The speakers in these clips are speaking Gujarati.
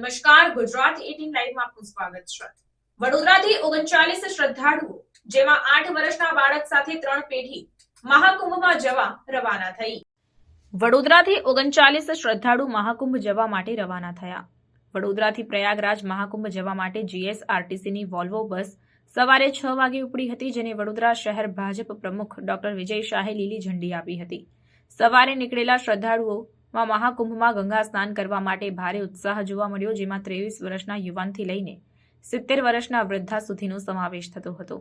નમસ્કાર, ગુજરાત 18 લાઈવમાં આપનું સ્વાગત છે. વડોદરાથી ઓગણચાલીસ શ્રદ્ધાળુઓ, જેમાં આઠ વર્ષના બાળક સાથે ત્રણ પેઢી, મહાકુંભમાં જવા રવાના થઈ. વડોદરાથી ઓગણચાલીસ શ્રદ્ધાળુ મહાકુંભ જવા માટે રવાના થયા. વડોદરાથી પ્રયાગરાજ મહાકુંભ જવા માટે જીએસઆરટીસીની વોલ્વો બસ સવારે છ વાગે ઉપડી હતી, જેને વડોદરા શહેર ભાજપ પ્રમુખ ડોક્ટર વિજય શાહે લીલી ઝંડી આપી હતી. સવારે નીકળેલા શ્રદ્ધાળુઓમાં મહાકુંભમાં ગંગા સ્નાન કરવા માટે ભારે ઉત્સાહ જોવા મળ્યો, જેમાં ત્રેવીસ વર્ષના યુવાનથી લઈને સિત્તેર વર્ષના વૃદ્ધા સુધીનો સમાવેશ થતો હતો.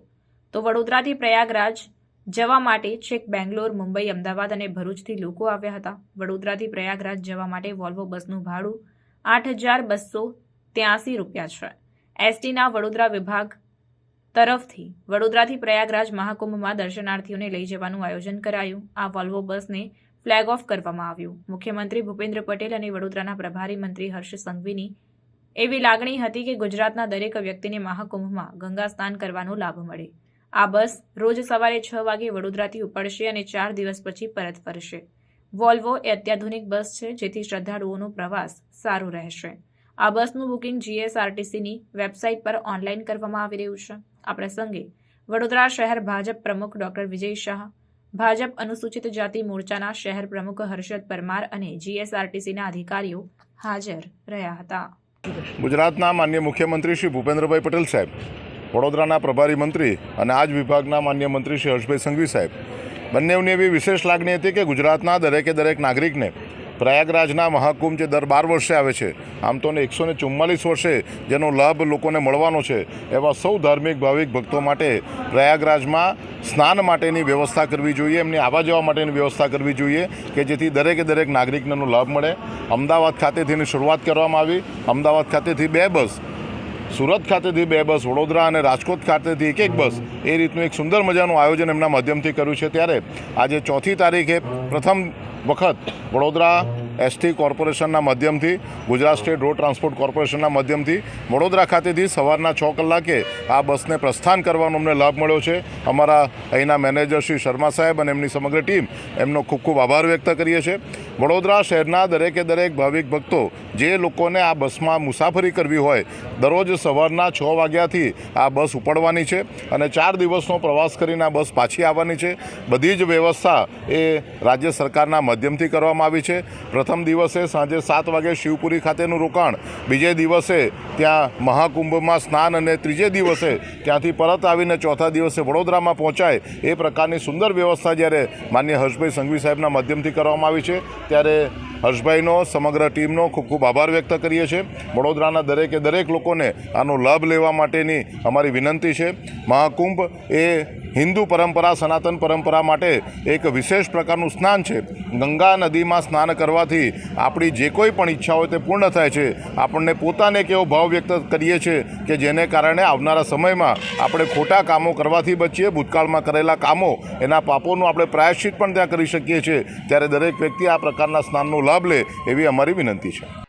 તો વડોદરાથી પ્રયાગરાજ જવા માટે છેક બેંગ્લોર, મુંબઈ, અમદાવાદ અને ભરૂચથી લોકો આવ્યા હતા. વડોદરાથી પ્રયાગરાજ જવા માટે વોલ્વો બસનું ભાડું આઠ હજાર બસો ત્યાસી રૂપિયા છે. એસટીના વડોદરા વિભાગ તરફથી વડોદરાથી પ્રયાગરાજ મહાકુંભમાં દર્શનાર્થીઓને લઈ જવાનું આયોજન કરાયું. આ વોલ્વો બસને ફ્લેગ ઓફ કરવામાં આવ્યું. મુખ્યમંત્રી ભૂપેન્દ્ર પટેલ અને વડોદરાના પ્રભારી મંત્રી હર્ષ સંઘવીની એવી લાગણી હતી કે ગુજરાતના દરેક વ્યક્તિને મહાકુંભમાં ગંગા સ્નાન કરવાનો લાભ મળે. આ બસ રોજ સવારે છ વાગે વડોદરાથી ઉપડશે અને ચાર દિવસ પછી પરત ફરશે. વોલ્વો એ અત્યાધુનિક બસ છે, જેથી શ્રદ્ધાળુઓનો પ્રવાસ સારો રહેશે. આ બસનું બુકિંગ જીએસઆરટીસીની વેબસાઇટ પર ઓનલાઈન કરવામાં આવી રહ્યું છે. આ પ્રસંગે વડોદરા શહેર ભાજપ પ્રમુખ ડોક્ટર વિજય શાહ ભાજપ અનુસૂચિત જાતિ મોરચાના શહેર પ્રમુખ હર્ષદ પરમાર અને જીએસઆરટીસીના અધિકારીઓ હાજર રહ્યા હતા. ગુજરાતના માન્ય મુખ્યમંત્રી શ્રી ભૂપેન્દ્રભાઈ પટેલ સાહેબ, વડોદરાના પ્રભારી મંત્રી અને આજ વિભાગના માન્ય મંત્રી શ્રી હર્ષભાઈ સંઘવી સાહેબ. બંનેની એવી વિશેષ લાગણી હતી કે ગુજરાતના દરેકે દરેક નાગરિકને પ્રયાગરાજના મહાકુંભ જે દર બાર વર્ષે આવે છે, આમ તો ને એકસો ને ચુમ્માલીસ વર્ષે જેનો લાભ લોકોને મળવાનો છે, એવા સૌ ધાર્મિક, ભાવિક ભક્તો માટે પ્રયાગરાજમાં સ્નાન માટેની વ્યવસ્થા કરવી જોઈએ, એમની આવવા જવા માટેની વ્યવસ્થા કરવી જોઈએ કે જેથી દરેકે દરેક નાગરિકને લાભ મળે. અમદાવાદ ખાતેથી એની શરૂઆત કરવામાં આવી. અમદાવાદ ખાતેથી બે બસ, સુરત ખાતેથી બે બસ, વડોદરા અને રાજકોટ ખાતેથી એક એક બસ એ રીતનું એક સુંદર મજાનું આયોજન એમના માધ્યમથી કર્યું છે. ત્યારે આજે ચોથી તારીખે પ્રથમ વખત વડોદરા એસટી કોર્પોરેશનના માધ્યમથી, ગુજરાત સ્ટેટ રોડ ટ્રાન્સપોર્ટ કોર્પોરેશનના માધ્યમથી વડોદરા ખાતેથી સવારના છ કલાકે આ બસને પ્રસ્થાન કરવાનો અમને લાભ મળ્યો છે. અમારા અહીંના મેનેજર શ્રી શર્મા સાહેબ અને એમની સમગ્ર ટીમ એમનો ખૂબ ખૂબ આભાર વ્યક્ત કરીએ છીએ. વડોદરા શહેરના દરેકે દરેક ભાવિક ભક્તો જે લોકોને આ બસમાં મુસાફરી કરવી હોય, દરરોજ સવારના છ વાગ્યાથી આ બસ ઉપડવાની છે અને ચાર દિવસનો પ્રવાસ કરીને આ બસ પાછી આવવાની છે. બધી જ વ્યવસ્થા એ રાજ્ય સરકારના માધ્યમથી કરવામાં આવી છે. પ્રથમ દિવસે સાંજે સાત વાગે શિવપુરી ખાતેનું રોકાણ. બીજે દિવસે ત્યાં મહાકુંભમાં સ્નાન અને ત્રીજે દિવસે ત્યાંથી પરત આવીને ચોથા દિવસે વડોદરામાં પહોંચાય એ પ્રકારની સુંદર વ્યવસ્થા જ્યારે માન્ય હર્ષભાઈ સંઘવી સાહેબના માધ્યમથી કરવામાં આવી છે. ત્યારે હર્ષભાઈનો, સમગ્ર ટીમનો ખૂબ ખૂબ આભાર વ્યક્ત કરીએ છીએ. વડોદરાના દરેકે દરેક લોકોને આનો લાભ લેવા માટેની અમારી વિનંતી છે. મહાકુંભ એ હિન્દુ પરંપરા, સનાતન પરંપરા માટે એક વિશેષ પ્રકારનું સ્નાન છે. ગંગા નદીમાં સ્નાન કરવાથી આપણી જે કોઈ પણ ઈચ્છા હોય તે પૂર્ણ થાય છે. આપણને પોતાને એક એવો ભાવ વ્યક્ત કરીએ છીએ કે જેને કારણે આવનારા સમયમાં આપણે ખોટા કામો કરવાથી બચીએ, ભૂતકાળમાં કરેલા કામો, એના પાપોનું આપણે પ્રાયશ્ચિત પણ ત્યાં કરી શકીએ છીએ. ત્યારે દરેક વ્યક્તિ આ પ્રકારના સ્નાનનો લાભ લે એવી અમારી વિનંતી છે.